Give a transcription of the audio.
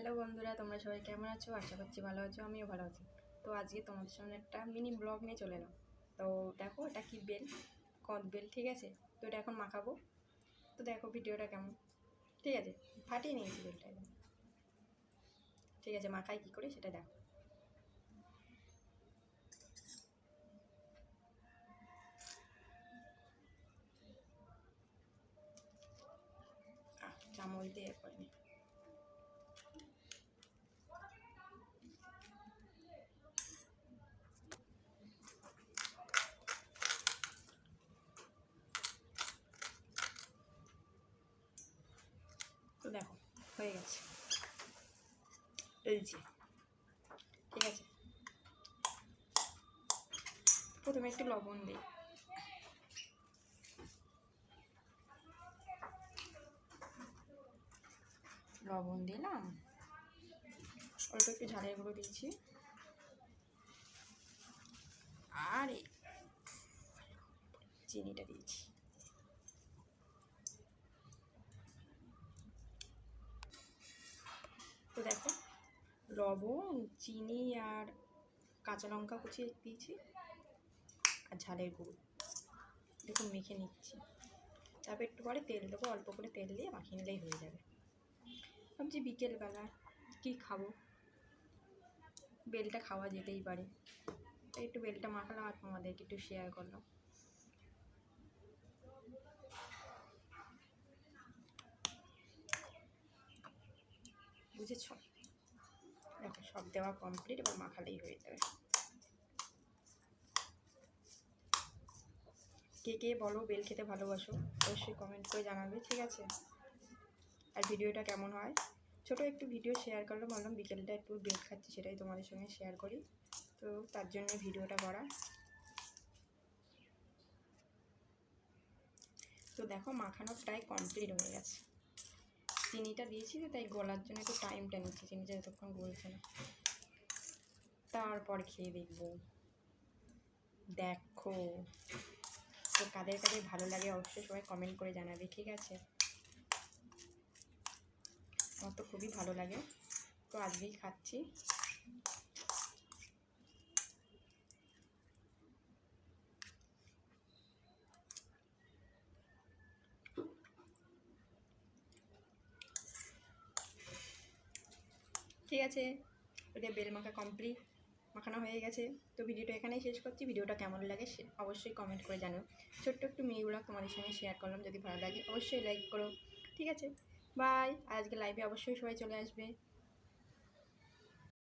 Hello বন্ধুরা, তোমরা সবাই কেমন আছো? আশা করছি ভালো আছো, আমিও ভালো আছি। তো আজকে তোমাদের সামনে একটা মিনি ব্লগ নিয়ে চলে এলাম। তো দেখো, এটা কি বেল কদ বেল ঠিক আছে? তো এটা এখন মাখাবো। তো দেখো ভিডিওটা কেমন? ঠিক আছে? ফাটিয়ে নিয়েছি বেলটা একদম। ঠিক আছে, মাখাই কী করে সেটা দেখো। চামচ দিয়ে করে তো দেখো, হয়ে গেছে। এই যে, ঠিক আছে? প্রথমে একটু লবণ দিই। লবণ দিলাম। অল্প একটু ঝালের গুঁড়ো দিয়েছি। আর চিনিটা দিয়েছি। তো দেখো, লবণ, চিনি আর কাঁচা লঙ্কা কুচিয়ে দিয়েছি আর ঝালের গুঁড়ো। দেখুন মেখে নিচ্ছি। তারপর একটু পরে তেল দেবো, অল্প করে তেল দিয়ে মাখিয়ে নিলেই হয়ে যাবে। ভাবছি বিকেলবেলা কী খাব? বেলটা খাওয়া যেতেই পারে। একটু বেলটা মাখালাম আর তোমাদেরকে একটু শেয়ার করলাম। বুঝেছ দেখো, সব দেওয়া কমপ্লিট এবার মাখালেই হয়ে যাবে। কে কে বলো বেল খেতে ভালোবাসো, অবশ্যই কমেন্ট করে জানাবে, ঠিক আছে? আর ভিডিওটা কেমন হয়? ছোট একটু ভিডিও শেয়ার করলাম বললাম, বিকেলটা একটু বেল খাচ্ছি, সেটাই তোমাদের সঙ্গে শেয়ার করি। তো তার জন্য ভিডিওটা করা। তো দেখো, মাখানো প্রায় কমপ্লিট হয়ে গেছে। চিনিটা দিয়েছি তাই গলার জন্য একটু টাইমটা নিচ্ছি। চিনিটা যতক্ষণ গলছে না। তারপর খেয়ে দেখব। দেখো। তো কাদের কাদের ভালো লাগে অবশ্যই সবাই কমেন্ট করে জানাবে, ঠিক আছে? আমার তো খুবই ভালো লাগে। তো আজকেই খাচ্ছি। ঠিক আছে। ওদের বেল মাখা কমপ্লিট মাখানো হয়ে গেছে। তো ভিডিওটা এখানেই শেষ করছি। ভিডিওটা কেমন লাগে অবশ্যই কমেন্ট করে জানো ছোট্ট একটু মিনি তোমাদের সঙ্গে শেয়ার করলাম যদি ভালো লাগে। অবশ্যই লাইক করো। ঠিক আছে? বাই আজকে লাইভে অবশ্যই সবাই চলে আসবে।